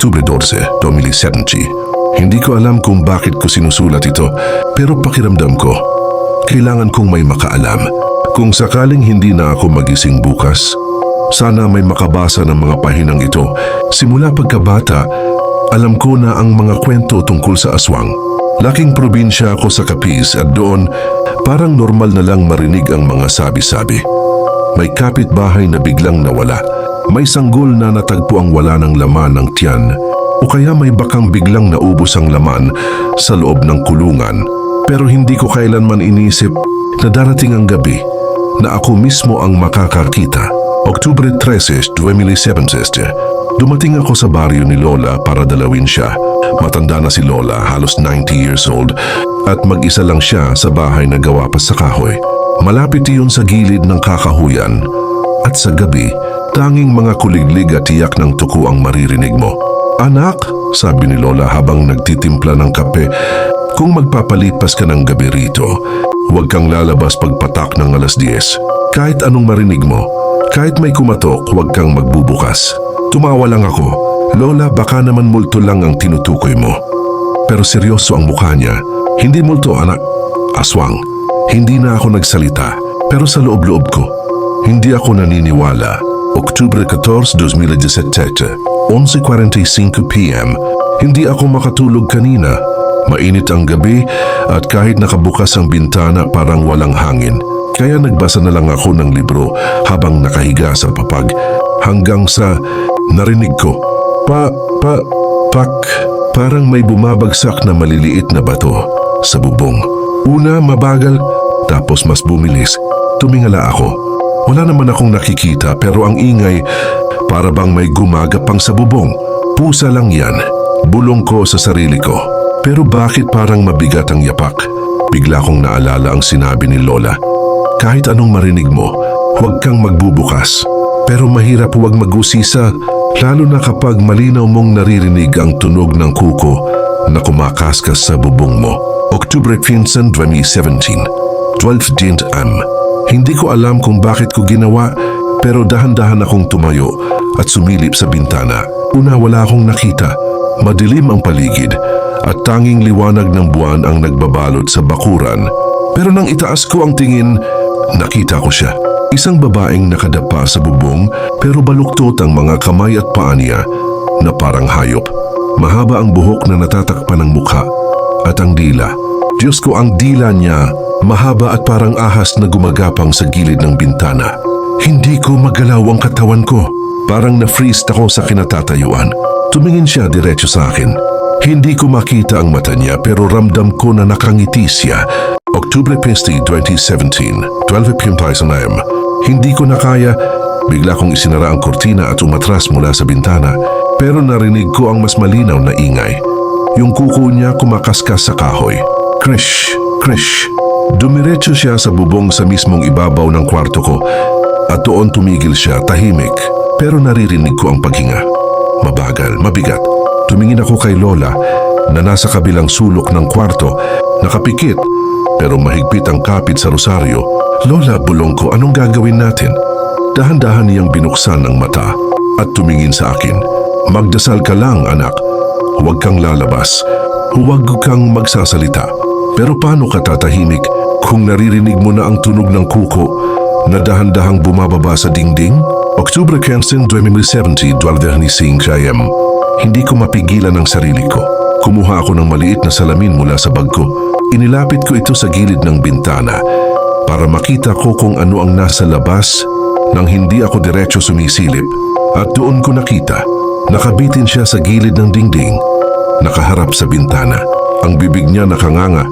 Oktubre 12, 2017. Hindi ko alam kung bakit ko sinusulat ito, pero pakiramdam ko, kailangan kong may makaalam. Kung sakaling hindi na ako magising bukas, sana may makabasa ng mga pahinang ito. Simula pagkabata, alam ko na ang mga kwento tungkol sa aswang. Laking probinsya ako sa Capiz at doon parang normal na lang marinig ang mga sabi-sabi. May kapitbahay na biglang nawala. May sanggol na natagpo ang wala ng laman ng tiyan. O kaya may bakang biglang naubos ang laman sa loob ng kulungan. Pero hindi ko kailanman inisip na darating ang gabi na ako mismo ang makakakita. Oktubre 13, 2017, dumating ako sa baryo ni Lola para dalawin siya. Matanda na si Lola, halos 90 years old, at mag-isa lang siya sa bahay na gawa pa sa kahoy. Malapit iyon sa gilid ng kakahuyan, at sa gabi, tanging mga kuliglig at tiyak ng tuko ang maririnig mo. Anak, sabi ni Lola habang nagtitimpla ng kape, kung magpapalipas ka ng gabi rito, huwag kang lalabas pagpatak ng alas 10. Kahit anong marinig mo, kahit may kumatok, huwag kang magbubukas. Tumawa lang ako. Lola, baka naman multo lang ang tinutukoy mo. Pero seryoso ang mukha niya. Hindi multo, anak. Aswang. Hindi na ako nagsalita. Pero sa loob-loob ko, hindi ako naniniwala. Oktubre 14, 2017, 11.45 p.m. Hindi ako makatulog kanina. Mainit ang gabi at kahit nakabukas ang bintana parang walang hangin. Kaya nagbasa na lang ako ng libro habang nakahiga sa papag hanggang sa narinig ko. Pa, pa, pak, parang may bumabagsak na maliliit na bato sa bubong. Una mabagal, tapos mas bumilis. Tumingala ako. Wala naman akong nakikita pero ang ingay para bang may gumagapang sa bubong. Pusa lang yan. Bulong ko sa sarili ko. Pero bakit parang mabigat ang yapak? Bigla kong naalala ang sinabi ni Lola. Kahit anong marinig mo, huwag kang magbubukas. Pero mahirap huwag magusisa, lalo na kapag malinaw mong naririnig ang tunog ng kuko na kumakaskas sa bubong mo. October 15, 2017, 12 am. Hindi ko alam kung bakit ko ginawa, pero dahan-dahan akong tumayo at sumilip sa bintana. Una wala akong nakita. Madilim ang paligid at tanging liwanag ng buwan ang nagbabalot sa bakuran. Pero nang itaas ko ang tingin, nakita ko siya. Isang babaeng nakadapa sa bubong pero baluktot ang mga kamay at paa niya na parang hayop. Mahaba ang buhok na natatakpan ng mukha at ang dila. Diyos ko ang dila niya, mahaba at parang ahas na gumagapang sa gilid ng bintana. Hindi ko magalaw ang katawan ko. Parang na-freeze ako sa kinatatayuan. Tumingin siya diretso sa akin. Hindi ko makita ang mata niya pero ramdam ko na nakangiti siya. October 20, 2017, 12.00 am. Hindi ko na kaya, bigla kong isinara ang kortina at umatras mula sa bintana. Pero narinig ko ang mas malinaw na ingay. Yung kuko niya kumakaskas sa kahoy. Krish, krish. Dumiretso siya sa bubong sa mismong ibabaw ng kwarto ko at doon tumigil siya tahimik pero naririnig ko ang paghinga. Mabagal, mabigat. Tumingin ako kay Lola na nasa kabilang sulok ng kwarto, nakapikit pero mahigpit ang kapit sa rosaryo. Lola, bulong ko, anong gagawin natin? Dahan-dahan niyang binuksan ang mata at tumingin sa akin. Magdasal ka lang, anak. Huwag kang lalabas. Huwag kang magsasalita. Pero paano ka tatahimik kung naririnig mo na ang tunog ng kuko na dahan-dahang bumababa sa dingding? Oktubre 15, 2017, 12.25 am. Hindi ko mapigilan ang sarili ko. Kumuha ako ng maliit na salamin mula sa bag ko. Inilapit ko ito sa gilid ng bintana para makita ko kung ano ang nasa labas nang hindi ako diretso sumisilip. At doon ko nakita, nakabitin siya sa gilid ng dingding, nakaharap sa bintana. Ang bibig niya nakanganga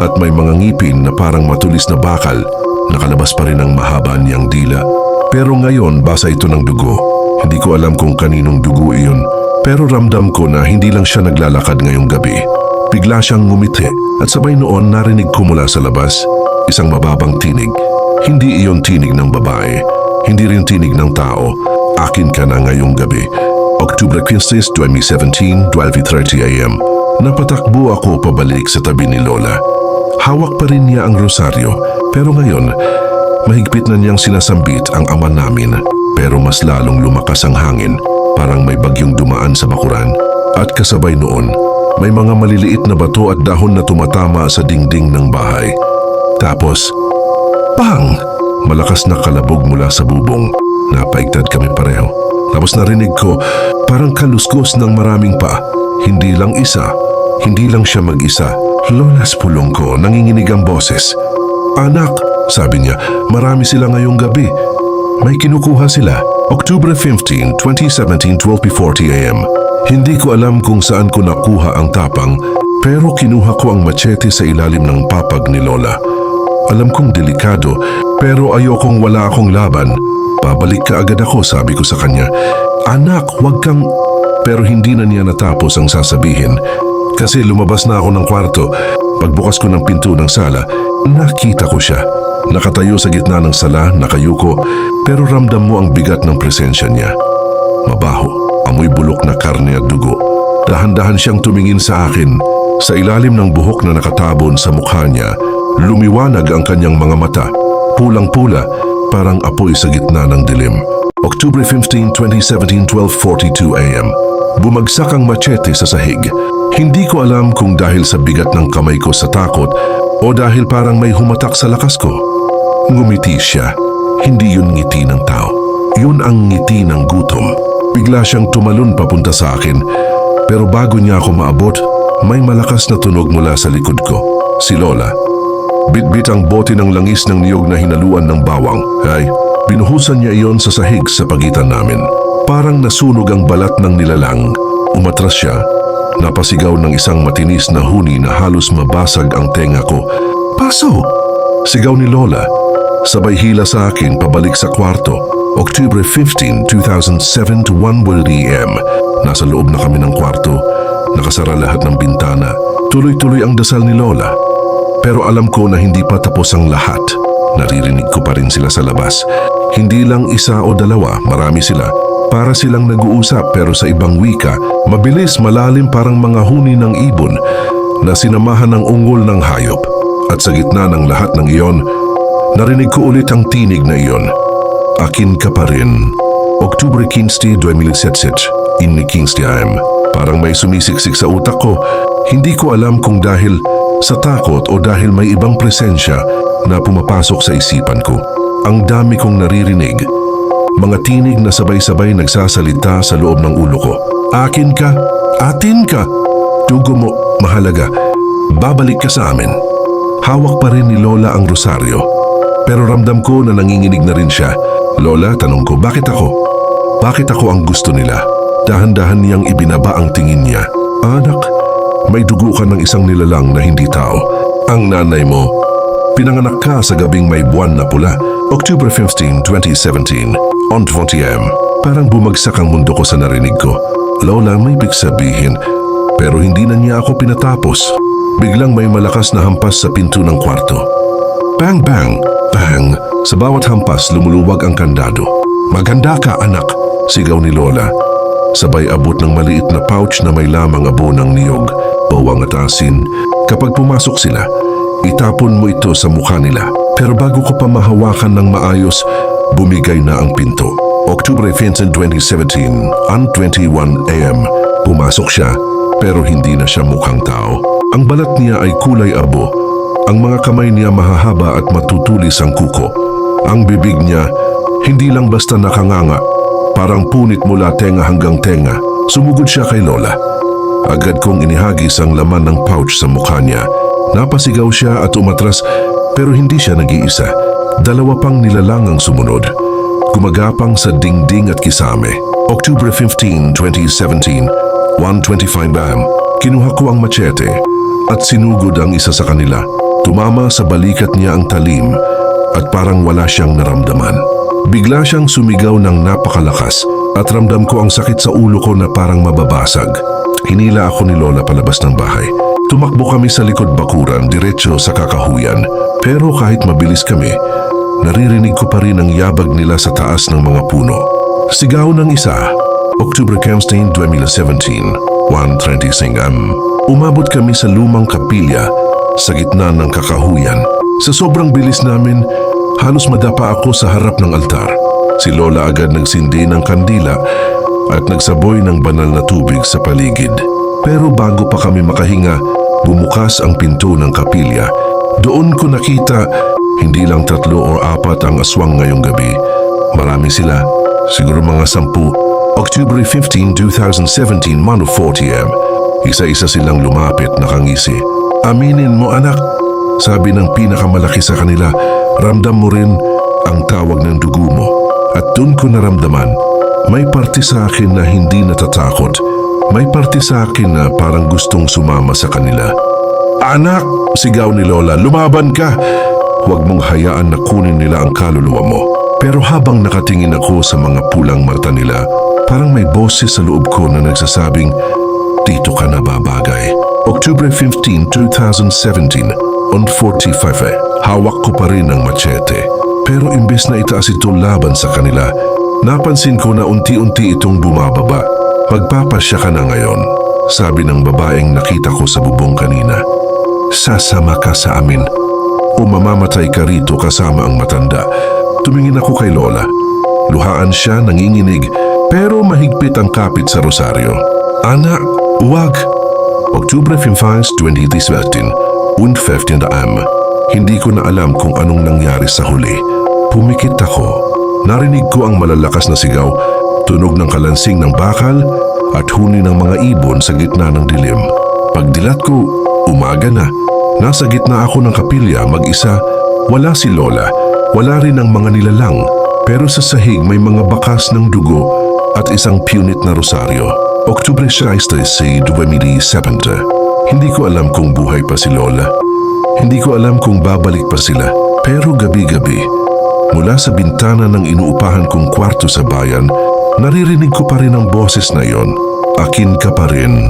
at may mga ngipin na parang matulis na bakal. Nakalabas pa rin ang mahaba niyang dila. Pero ngayon basa ito ng dugo. Hindi ko alam kung kaninong dugo iyon. Pero ramdam ko na hindi lang siya naglalakad ngayong gabi. Bigla siyang ngumiti at sabay noon narinig ko mula sa labas isang mababang tinig. Hindi iyon tinig ng babae. Hindi rin tinig ng tao. Akin ka na ngayong gabi. October 15, 2017, 12.30 am. Napatakbo ako pabalik sa tabi ni Lola. Hawak pa rin niya ang rosaryo, pero ngayon, mahigpit na niyang sinasambit ang ama namin. Pero mas lalong lumakas ang hangin, parang may bagyong dumaan sa bakuran. At kasabay noon, may mga maliliit na bato at dahon na tumatama sa dingding ng bahay. Tapos, Pang! Malakas na kalabog mula sa bubong. Napaigtad kami pareho. Tapos narinig ko, parang kaluskos ng maraming pa. Hindi lang isa. Hindi lang siya mag-isa. Lolas pulong ko, nanginginig ang boses. Anak, sabi niya, marami sila ngayong gabi. May kinukuha sila. October 15, 2017, 12.40 a.m. Hindi ko alam kung saan ko nakuha ang tapang, pero kinuha ko ang machete sa ilalim ng papag ni Lola. Alam kong delikado, pero ayokong wala akong laban. Babalik ka agad ako, sabi ko sa kanya. Anak, wag kang... Pero hindi na niya natapos ang sasabihin. Kasi lumabas na ako ng kwarto. Pagbukas ko ng pinto ng sala, nakita ko siya. Nakatayo sa gitna ng sala, nakayuko, pero ramdam mo ang bigat ng presensya niya. Mabaho, amoy bulok na karne at dugo. Dahan-dahan siyang tumingin sa akin. Sa ilalim ng buhok na nakatabon sa mukha niya, lumiwanag ang kanyang mga mata. Pulang-pula, parang apoy sa gitna ng dilim. October 15, 2017, 12.42 a.m. Bumagsak ang machete sa sahig. Hindi ko alam kung dahil sa bigat ng kamay ko sa takot o dahil parang may humatak sa lakas ko. Ngumiti siya. Hindi yun ngiti ng tao. Yun ang ngiti ng gutom. Bigla siyang tumalon papunta sa akin. Pero bago niya ako maabot, may malakas na tunog mula sa likod ko. Si Lola. Bitbit ang bote ng langis ng niyog na hinaluan ng bawang. Ay, binuhusan niya iyon sa sahig sa pagitan namin. Parang nasunog ang balat ng nilalang. Umatras siya. Napasigaw ng isang matinis na huni na halos mabasag ang tenga ko. Paso! Sigaw ni Lola. Sabay hila sa akin pabalik sa kwarto. October 15, 2007 to 1.30 a.m. Nasa loob na kami ng kwarto. Nakasara lahat ng bintana. Tuloy-tuloy ang dasal ni Lola. Pero alam ko na hindi pa tapos ang lahat. Naririnig ko pa rin sila sa labas. Hindi lang isa o dalawa, marami sila. Para silang nag-uusap pero sa ibang wika, mabilis malalim parang mga huni ng ibon na sinamahan ng ungol ng hayop. At sa gitna ng lahat ng iyon, narinig ko ulit ang tinig na iyon. Akin ka pa rin. Oktubre 15, 2017, inni 15 AM. Parang may sumisiksik sa utak ko. Hindi ko alam kung dahil sa takot o dahil may ibang presensya na pumapasok sa isipan ko. Ang dami kong naririnig. Mga tinig na sabay-sabay nagsasalita sa loob ng ulo ko. Akin ka, atin ka. Tugo mo, mahalaga. Babalik ka sa amin. Hawak pa rin ni Lola ang rosaryo. Pero ramdam ko na nanginginig na rin siya. Lola, tanong ko, bakit ako? Bakit ako ang gusto nila? Dahan-dahan niyang ibinaba ang tingin niya. Anak, may dugo ka ng isang nilalang na hindi tao. Ang nanay mo, pinanganak ka sa gabing may buwan na pula. October 15, 2017, on 20am. Parang bumagsak ang mundo ko sa narinig ko. Lola, may big sabihin, pero hindi na niya ako pinatapos. Biglang may malakas na hampas sa pinto ng kwarto. Bang bang, bang. Sa bawat hampas lumuluwag ang kandado. Maganda ka anak, sigaw ni Lola. Sabay abot ng maliit na pouch na may lamang abo ng niyog, bawang at asin. Kapag pumasok sila, itapon mo ito sa mukha nila. Pero bago ko pa mahawakan ng maayos, bumigay na ang pinto. October 15, 2017, on 21 a.m. Pumasok siya, pero hindi na siya mukhang tao. Ang balat niya ay kulay abo. Ang mga kamay niya mahahaba at matutulis ang kuko. Ang bibig niya, hindi lang basta nakanganga, parang punit mula tenga hanggang tenga. Sumugod siya kay Lola. Agad kong inihagis ang laman ng pouch sa mukha niya. Napasigaw siya at umatras pero hindi siya nag-iisa. Dalawa pang nilalang ang sumunod. Gumagapang sa dingding at kisame. October 15, 2017, 1.25 am. Kinuha ko ang machete at sinugod ang isa sa kanila. Tumama sa balikat niya ang talim at parang wala siyang naramdaman. Bigla siyang sumigaw ng napakalakas at ramdam ko ang sakit sa ulo ko na parang mababasag. Hinila ako ni Lola palabas ng bahay. Tumakbo kami sa likod bakuran diretso sa kakahuyan. Pero kahit mabilis kami, naririnig ko pa rin ang yabag nila sa taas ng mga puno. Sigaw ng isa, October 15, 2017, 1.30 am. Umabot kami sa lumang kapilya sa gitna ng kakahuyan. Sa sobrang bilis namin, halos madapa ako sa harap ng altar. Si Lola agad nagsindi ng kandila at nagsaboy ng banal na tubig sa paligid. Pero bago pa kami makahinga, bumukas ang pinto ng kapilya. Doon ko nakita, hindi lang tatlo o apat ang aswang ngayong gabi. Marami sila, siguro mga sampu. October 15, 2017, 1.40am. Isa-isa silang lumapit nakangisi. Aminin mo anak, sabi ng pinakamalaki sa kanila, ramdam mo rin ang tawag ng dugo mo. At doon ko naramdaman, may parte sa akin na hindi natatakot. May parte sa akin na parang gustong sumama sa kanila. Anak! Sigaw ni Lola, lumaban ka! Huwag mong hayaan na kunin nila ang kaluluwa mo. Pero habang nakatingin ako sa mga pulang mata nila, parang may boses sa loob ko na nagsasabing, dito ka na babagay. October 15, 2017, on 45 eh. Hawak ko pa rin ang machete. Pero imbes na itaas ito laban sa kanila, napansin ko na unti-unti itong bumababa. Magpapasya ka na ngayon, sabi ng babaeng nakita ko sa bubong kanina. Sasama ka sa amin o mamamatay ka rito kasama ang matanda. Tumingin ako kay Lola. Luhaan siya nanginginig pero mahigpit ang kapit sa rosaryo. Anak, wag! Oktubre 5, 2017, und 15 am. Hindi ko na alam kung anong nangyari sa huli. Pumikit ako. Narinig ko ang malalakas na sigaw, tunog ng kalansing ng bakal at huni ng mga ibon sa gitna ng dilim. Pagdilat ko, umaga na. Nasa gitna ako ng kapilya mag-isa. Wala si Lola, wala rin ang mga nilalang. Pero sa sahig may mga bakas ng dugo at isang punit na rosaryo. Oktubre 6, 2017. Hindi ko alam kung buhay pa si Lola. Hindi ko alam kung babalik pa sila. Pero gabi-gabi, mula sa bintana ng inuupahan kong kwarto sa bayan, naririnig ko pa rin ang boses na yon. Akin ka pa rin.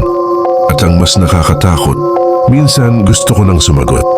At ang mas nakakatakot, minsan gusto ko nang sumagot.